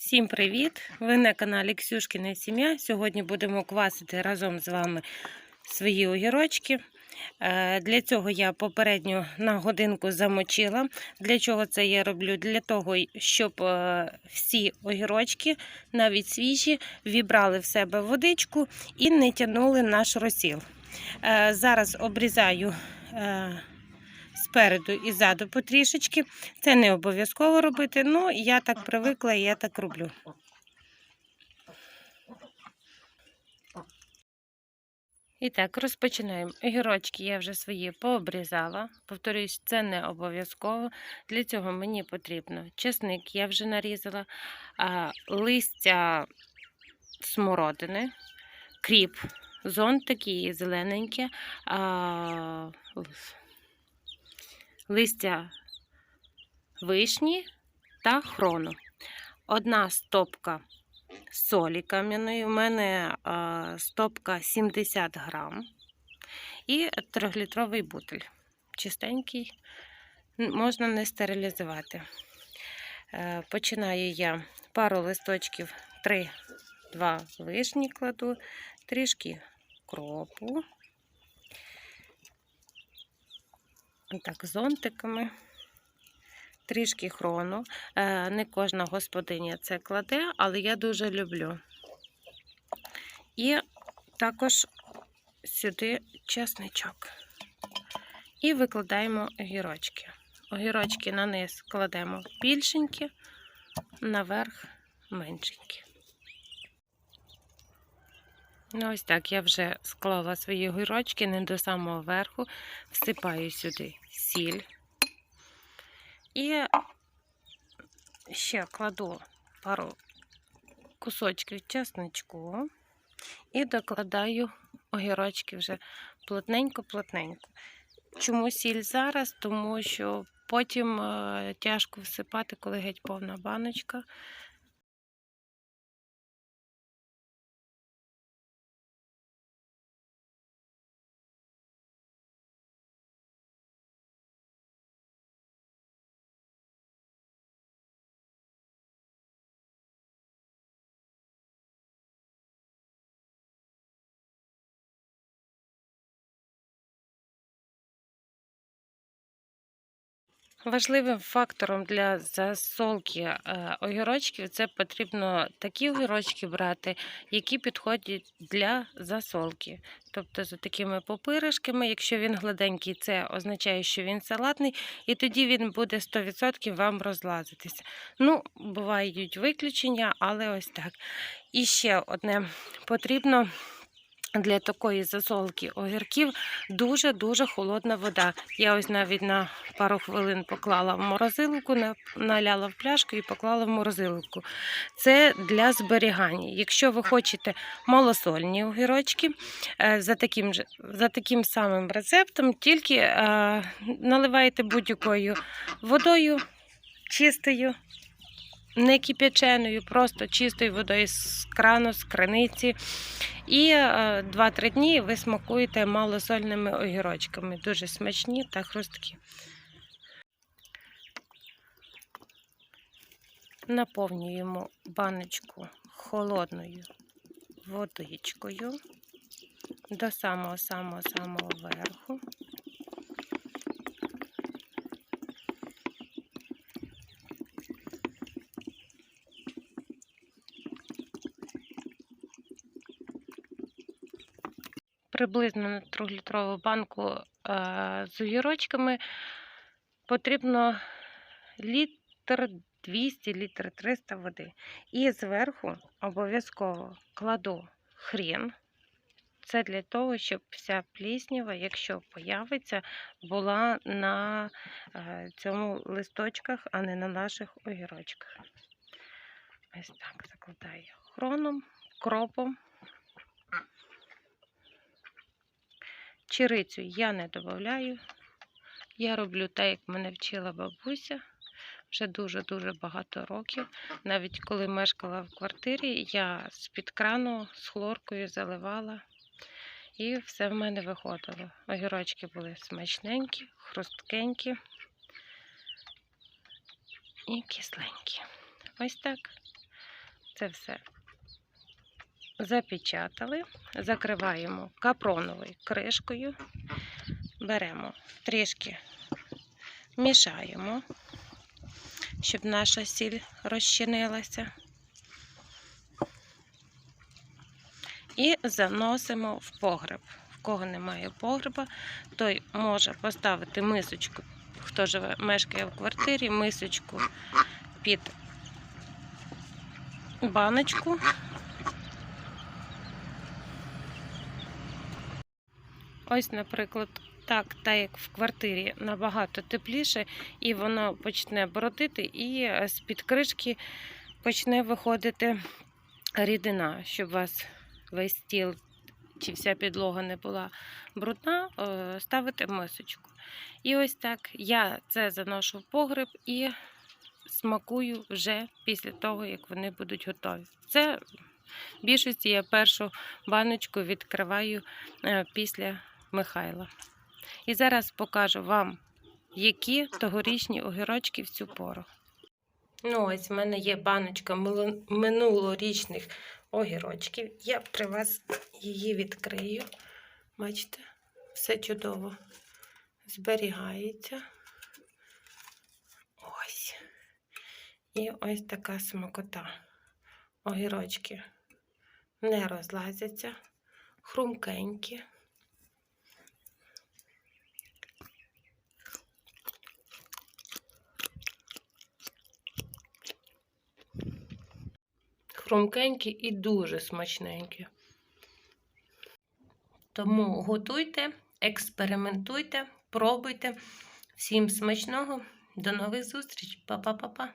Всім привіт! Ви на каналі Ксюшкіна Сім'я. Сьогодні будемо квасити разом з вами свої огірочки. Е, Для цього я попередньо на годинку замочила. Для чого це я роблю? Для того, щоб е, всі огірочки, навіть свіжі, вібрали в себе водичку і не тягнули наш розсіл. Е, Зараз обрізаю спереду і ззаду потрішечки. Це не обов'язково робити, ну я так привикла і я так роблю. І так, розпочинаємо. Огірочки я вже свої пообрізала. Повторюсь, це не обов'язково. Для цього мені потрібно чесник, я вже нарізала, листя смородини, кріп, зон такий зелененький, листя вишні та хрону. Одна стопка солі кам'яної. У мене стопка 70 грам. І 3-літровий бутиль. Чистенький, можна не стерилізувати. Е, Починаю я пару листочків, 3-2 вишні кладу, трішки кропу. Так, зонтиками. Трішки хрону. Е, Не кожна господиня це кладе, але я дуже люблю. І також сюди чесничок. І викладаємо огірочки. Огірочки на низ кладемо більшенькі, наверх меншенькі. Ну, ось так я вже склала свої огірочки не до самого верху, всипаю сюди сіль. І ще кладу пару кусочків чесничку і докладаю огірочки вже плотненько-плотненько. Чому сіль зараз? Тому що потім е, тяжко всипати, коли геть повна баночка. Важливим фактором для засолки е, огірочків це потрібно такі огірочки брати, які підходять для засолки. Тобто за такими попиришками, якщо він гладенький, це означає, що він салатний, і тоді він буде 100% вам розлазитися. Ну, бувають виключення, але ось так. І ще одне потрібно. Для такої засолки огірків дуже-дуже холодна вода. Я ось навіть на пару хвилин поклала в морозилку, на- наляла в пляшку і поклала в морозилку. Це для зберігання. Якщо ви хочете малосольні огірочки, е, за таким, за таким самим рецептом, тільки е, наливаєте будь-якою водою чистою. Не кип'яченою, просто чистою водою з крану, з криниці. І е, 2-3 дні ви смакуєте малосольними огірочками. Дуже смачні та хрусткі. Наповнюємо баночку холодною водичкою до самого-самого-самого верху. Приблизно на 3-літрову банку е, з огірочками потрібно літр 200, літр 300 води. І зверху обов'язково кладу хрін. Це для того, щоб вся пліснява, якщо появиться, була на е, цьому листочках, а не на наших огірочках. Ось так закладаю хроном, кропом. Чирицю я не додаю. Я роблю так, як мене вчила бабуся вже дуже-дуже багато років. Навіть коли мешкала в квартирі, я з-під крану з хлоркою заливала. І все в мене виходило. Огірочки були смачненькі, хрусткенькі і кисленькі. Ось так. це все запечатали, закриваємо капроновою кришкою, беремо трішки, мішаємо, щоб наша сіль розчинилася. І заносимо в погреб. В кого немає погреба, той може поставити мисочку, хто живе, мешкає в квартирі, мисочку під баночку. Ось, наприклад, так, так як в квартирі набагато тепліше, і воно почне бродити, і е, з-під кришки почне виходити рідина, щоб у вас весь стіл чи вся підлога не була брудна, е, ставите мисочку. І ось так я це заношу в погреб і смакую вже після того, як вони будуть готові. Це в більшості я першу баночку відкриваю е, після Михайла. І зараз покажу вам, які тогорічні огірочки в цю пору. Ну, ось в мене є баночка минулорічних огірочків. Я при вас її відкрию. Бачите, все чудово зберігається. Ось. І ось така смакота. Огірочки не розлазяться, хрумкенькі. Хрумкенькі і дуже смачненькі. Тому готуйте, експериментуйте, пробуйте. Всім смачного. До нових зустріч. Па-па-па-па.